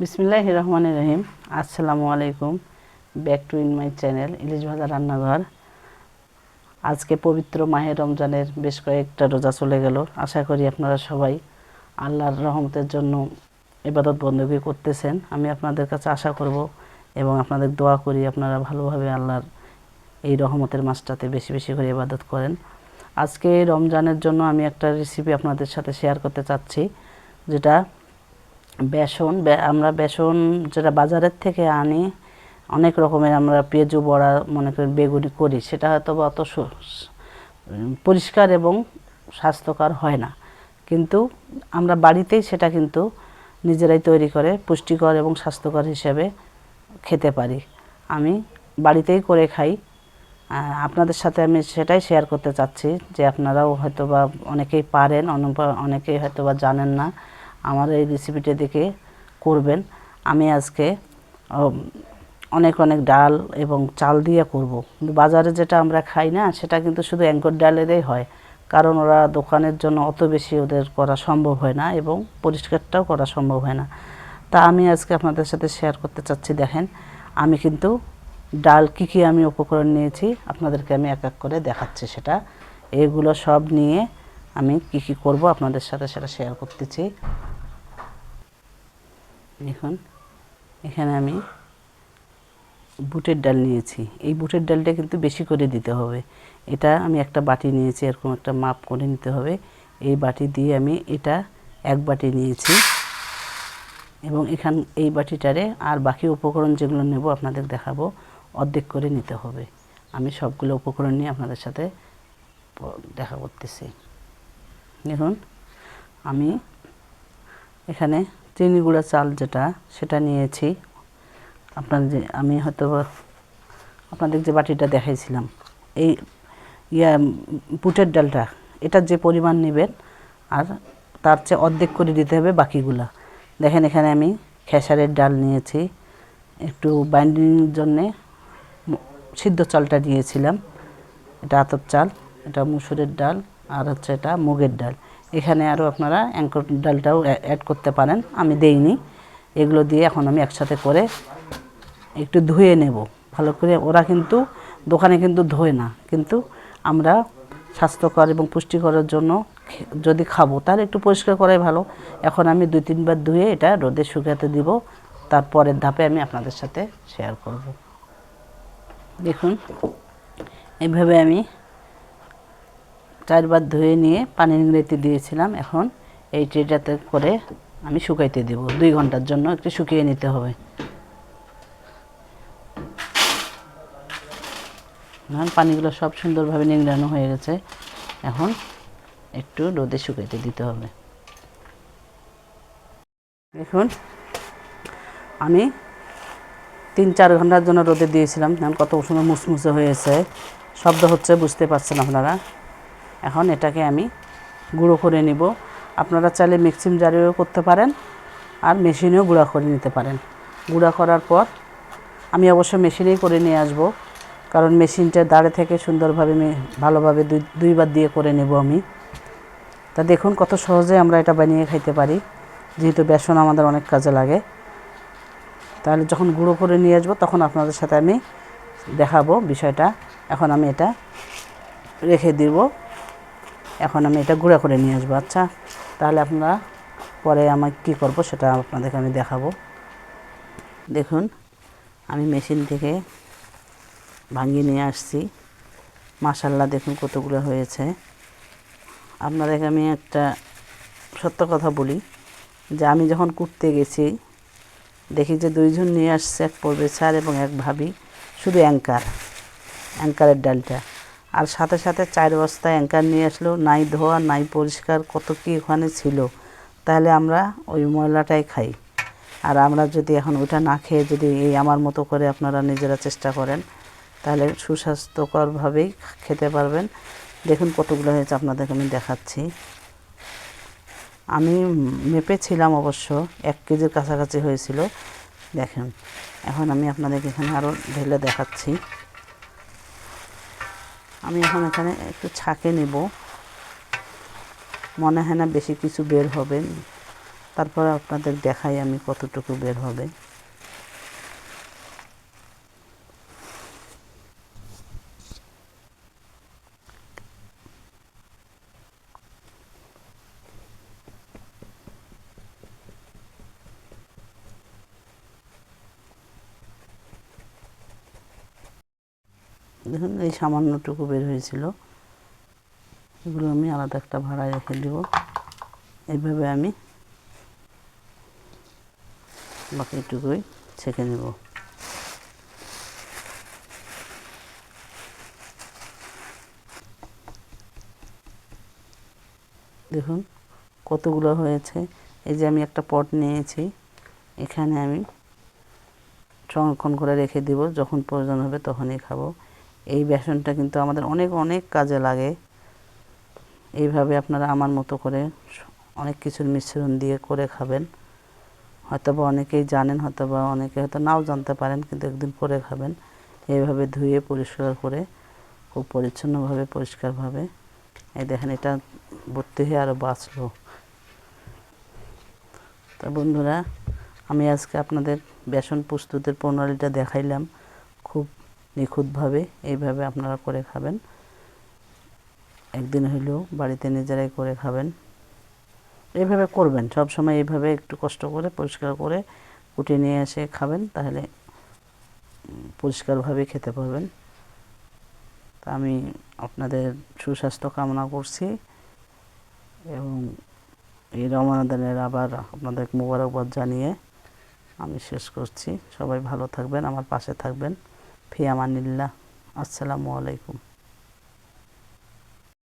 বিসমিল্লাহ রহমান রহিম। আসসালামু আলাইকুম। Back to in my channel ইলিশ ভাজা রান্নাঘর। আজকে পবিত্র মাহে রমজানের বেশ কয়েকটা রোজা চলে গেল। আশা করি আপনারা সবাই আল্লাহর রহমতের জন্য ইবাদত বন্দী করতেছেন। আমি আপনাদের কাছে আশা করব এবং আপনাদের দোয়া করি আপনারা ভালোভাবে আল্লাহর এই রহমতের মাসটাতে বেশি বেশি করে ইবাদত করেন। আজকে রমজানের জন্য আমি একটা রেসিপি আপনাদের সাথে শেয়ার করতে চাচ্ছি, যেটা বেসন আমরা বেসন যেটা বাজারের থেকে আনি, অনেক রকমের আমরা পেঁয়াজু, বড়া, মনে করি বেগুনি করি। সেটা হয়তো অত পরিষ্কার এবং স্বাস্থ্যকর হয় না। কিন্তু আমরা বাড়িতেই সেটা কিন্তু নিজেরাই তৈরি করে পুষ্টিকর এবং স্বাস্থ্যকর হিসেবে খেতে পারি। আমি বাড়িতেই করে খাই। আপনাদের সাথে আমি সেটাই শেয়ার করতে চাচ্ছি যে আপনারাও হয়তো বা অনেকেই পারেন অনেকেই হয়তো বা জানেন না। আমার এই রেসিপিটা দেখে করবেন। আমি আজকে অনেক অনেক ডাল এবং চাল দিয়ে করব। কিন্তু বাজারে যেটা আমরা খাই না, সেটা কিন্তু শুধু অ্যাঙ্কর ডালেরই হয়। কারণ ওরা দোকানের জন্য অত বেশি ওদের করা সম্ভব হয় না এবং পরিষ্কারটাও করা সম্ভব হয় না। তা আমি আজকে আপনাদের সাথে শেয়ার করতে চাচ্ছি, দেখেন। আমি কিন্তু ডাল কী কী আমি উপকরণ নিয়েছি, আপনাদেরকে আমি এক এক করে দেখাচ্ছি সেটা। এগুলো সব নিয়ে আমি কি কি করব আপনাদের সাথে সেটা শেয়ার করতেছি। এখন এখানে আমি বুটের ডাল নিয়েছি। এই বুটের ডালটা কিন্তু বেশি করে দিতে হবে। এটা আমি একটা বাটি নিয়েছি, এরকম একটা মাপ করে নিতে হবে। এই বাটি দিয়ে আমি এটা এক বাটি নিয়েছি। এবং এখান, এই বাটিটারে আর বাকি উপকরণ যেগুলো নেব আপনাদের দেখাবো, অর্ধেক করে নিতে হবে। আমি সবগুলো উপকরণ নিয়ে আপনাদের সাথে দেখা করতেছি। দেখুন, আমি এখানে চিনি গুঁড়া চাল যেটা, সেটা নিয়েছি। আপনার যে, আমি হয়তো আপনাদের যে বাটিটা দেখাইছিলাম, এই ইয়া বুটের ডালটা এটার যে পরিমাণ নেবেন, আর তার চেয়ে অর্ধেক করে দিতে হবে বাকিগুলা। দেখেন এখানে আমি খেসারের ডাল নিয়েছি, একটু বাইন্ডিংয়ের জন্যে সিদ্ধ চালটা নিয়েছিলাম। এটা আতপ চাল, এটা মুসুরের ডাল, আর হচ্ছে এটা মুগের ডাল। এখানে আরও আপনারা অ্যাঙ্কর ডালটাও অ্যাড করতে পারেন। আমি দেইনি। এগুলো দিয়ে এখন আমি একসাথে করে একটু ধুয়ে নেব। ভালো করে ওরা কিন্তু, দোকানে কিন্তু ধোয় না। কিন্তু আমরা স্বাস্থ্যকর এবং পুষ্টিকরের জন্য যদি খাব, তাহলে একটু পরিষ্কার করাই ভালো। এখন আমি দুই, তিনবার ধুয়ে এটা রোদে শুকাতে দিব। তারপরের ধাপে আমি আপনাদের সাথে শেয়ার করব। দেখুন, এভাবে আমি চারবার ধুয়ে নিয়ে পানি নিংড়াইতে দিয়েছিলাম। এখন এই ট্রেটাতে করে আমি শুকাইতে দেব। দুই ঘণ্টার জন্য একটু শুকিয়ে নিতে হবে। পানিগুলো সব সুন্দরভাবে নিংড়ানো হয়ে গেছে। এখন একটু রোদে শুকাইতে দিতে হবে। দেখুন আমি তিন চার ঘণ্টার জন্য রোদে দিয়েছিলাম। এখন কত সুন্দর মুসমুসে হয়েছে। শব্দ হচ্ছে, বুঝতে পারছেন আপনারা। এখন এটাকে আমি গুঁড়ো করে নিব। আপনারা চাইলে মিক্সিং জারেও করতে পারেন আর মেশিনেও গুঁড়া করে নিতে পারেন। গুঁড়া করার পর আমি অবশ্য মেশিনেই করে নিয়ে আসব, কারণ মেশিনটা দাঁড়ে থেকে সুন্দরভাবে ভালোভাবে দুই, দুইবার দিয়ে করে নেব আমি। তা দেখুন কত সহজে আমরা এটা বানিয়ে খাইতে পারি। যেহেতু বেসন আমাদের অনেক কাজে লাগে। তাহলে যখন গুঁড়ো করে নিয়ে আসব, তখন আপনাদের সাথে আমি দেখাবো বিষয়টা। এখন আমি এটা রেখে দিব। এখন আমি এটা গুঁড়া করে নিয়ে আসব। আচ্ছা তাহলে আপনারা পরে আমার কী করব সেটা আপনাদেরকে আমি দেখাবো। দেখুন, আমি মেশিন থেকে ভাঙিয়ে নিয়ে আসছি। মাসাল্লাহ দেখুন কতগুলো হয়েছে। আপনাদেরকে আমি একটা সত্য কথা বলি, যে আমি যখন কুটতে গেছি, দেখি যে দুইজন নিয়ে আসছে, এক পড়বে স্যার এবং এক ভাবি, শুধু অ্যাঙ্কার, অ্যাঙ্কারের ডালটা। আর সাথে সাথে চার বস্তা অ্যাঙ্কার নিয়ে আসলো। নাই ধোয়া, নাই পরিষ্কার, কত কি ওখানে ছিল। তাহলে আমরা ওই ময়লাটাই খাই। আর আমরা যদি এখন ওইটা না খেয়ে যদি এই আমার মতো করে আপনারা নিজেরা চেষ্টা করেন, তাহলে সুস্বাস্থ্যকরভাবেই খেতে পারবেন। দেখুন কতগুলো হয়েছে, আপনাদেরকে আমি দেখাচ্ছি। আমি মেপেছিলাম অবশ্য, এক কেজির কাছাকাছি হয়েছিল। দেখেন, এখন আমি আপনাদেরকে এখানে আরও ঢেলে দেখাচ্ছি। আমি এখন এখানে একটু ছাঁকে নেব। মনে হয় না বেশি কিছু বের হবে। তারপর আপনাদের দেখাই আমি কতটুকু বের হবে। দেখুন, এই সামান্যটুকু বের হয়েছিল। এগুলো আমি আলাদা একটা ভাড়ায় রেখে দেব। এইভাবে আমি বাকিটুকুই ছেঁকে নেব। দেখুন, কতগুলো হয়েছে। এই যে আমি একটা পট নিয়েছি। এখানে আমি সংরক্ষণ করে রেখে দিব। যখন প্রয়োজন হবে তখনই খাব। এই বেসনটা কিন্তু আমাদের অনেক অনেক কাজে লাগে। এইভাবে আপনারা আমার মতো করে অনেক কিছুর মিশ্রণ দিয়ে করে খাবেন। হয়তো বা অনেকেই জানেন হয়তো বা অনেকে হয়তো নাও জানতে পারেন, কিন্তু একদিন করে খাবেন। এইভাবে ধুয়ে পরিষ্কার করে, খুব পরিচ্ছন্নভাবে, পরিষ্কারভাবে। এই দেখেন, এটা ভর্তি হয়ে আরও বাঁচলো। তা বন্ধুরা, আমি আজকে আপনাদের বেসন প্রস্তুতের প্রণালীটা দেখাইলাম। নিখুঁতভাবে এইভাবে আপনারা করে খাবেন। একদিন হইলেও বাড়িতে নিজেরাই করে খাবেন। এইভাবে করবেন সব সময় এইভাবে একটু কষ্ট করে, পরিষ্কার করে কুটে নিয়ে এসে খাবেন, তাহলে পরিষ্কারভাবে খেতে পারবেন। তা আমি আপনাদের সুস্বাস্থ্য কামনা করছি এবং এই রমাদানের আবার আপনাদের মোবারকবাদ জানিয়ে আমি শেষ করছি। সবাই ভালো থাকবেন, আমার পাশে থাকবেন। ফিয়ামানিল্লাহ আসসালামু আলাইকুম।